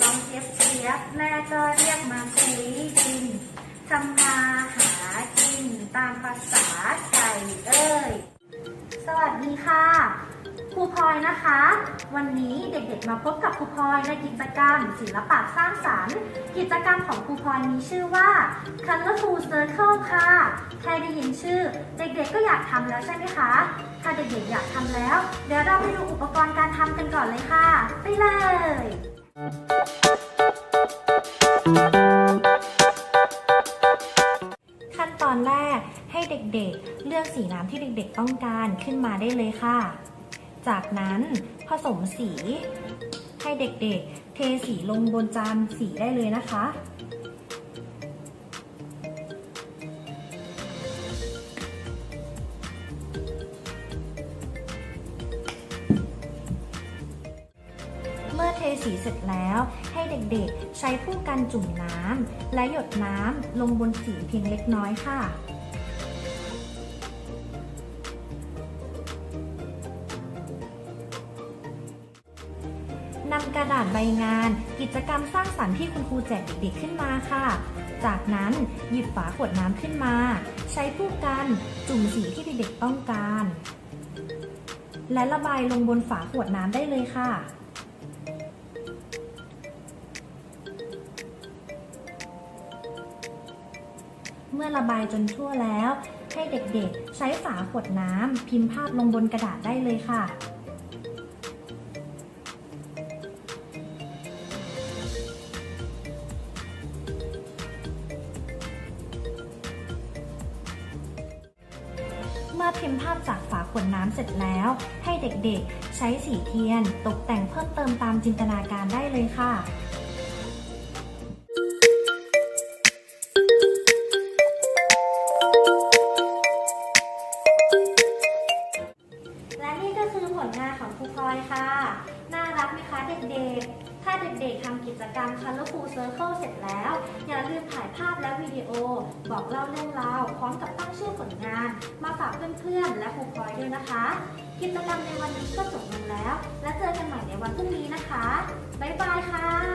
ลองเทียบเสียบแม่ก็เรียกมาคุยกินทำมาหากินตามภาษาไก่เอ้ย สวัสดีค่ะครูพลอยนะคะ วันนี้เด็กๆมาพบกับครูพลอยในกิจกรรม ศิลปะสร้างสารรค์ กิจกรรมของครูพลอยมีชื่อว่า Colorful Circle ค่ะ ใครได้ยินชื่อ เด็กๆก็อยากทำแล้วใช่ไหมคะ ถ้าเด็กๆอยากทำแล้ว เดี๋ยวเราไปดูอุปกรณ์การทำกันก่อนเลยค่ะ ไปเลย ขั้นตอนแรกให้เด็กๆ เลือกสีน้ำที่เด็กๆต้องการขึ้นมาได้เลยค่ะ จากนั้นผสมสี ให้เด็กๆ เทสีลงบนจานสีได้เลยนะคะ สีเสร็จแล้ว ให้เด็กๆ ใช้ผู้กันจุ่มน้ำและหยดน้ำลงบนสีเพียงเล็กน้อยค่ะนำกระดาษใบงาน กิจกรรมสร้างสรรค์ที่คุณครูแจกเด็กๆขึ้นมาค่ะ จากนั้นหยิบฝาขวดน้ำขึ้นมา ใช้ผู้กันจุ่มสีที่เด็กๆต้องการ และระบายลงบนฝาขวดน้ำได้เลยค่ะ เมื่อระบายจนทั่วแล้ว ให้เด็กๆ ใช้ฝาขวดน้ำพิมพ์ภาพลงบนกระดาษได้เลยค่ะ เมื่อพิมพ์ภาพจากฝาขวดน้ำเสร็จแล้ว ให้เด็กๆ ใช้สีเทียนตกแต่งเพิ่มเติมตามจินตนาการได้เลยค่ะ คือผลงานของครูพลอยค่ะ น่ารักไหมคะเด็กๆ ถ้าเด็กๆทำกิจกรรมคาร์ลูเซอร์เคิลเสร็จแล้ว อย่าลืมถ่ายภาพและวิดีโอ บอกเล่าเรื่องราวพร้อมกับตั้งชื่อผลงาน มาฝากเพื่อนๆ และครูพลอยด้วยนะคะ กิจกรรมในวันนี้ก็จบลงแล้ว และเจอกันใหม่ในวันพรุ่งนี้นะคะ บ๊ายบายค่ะ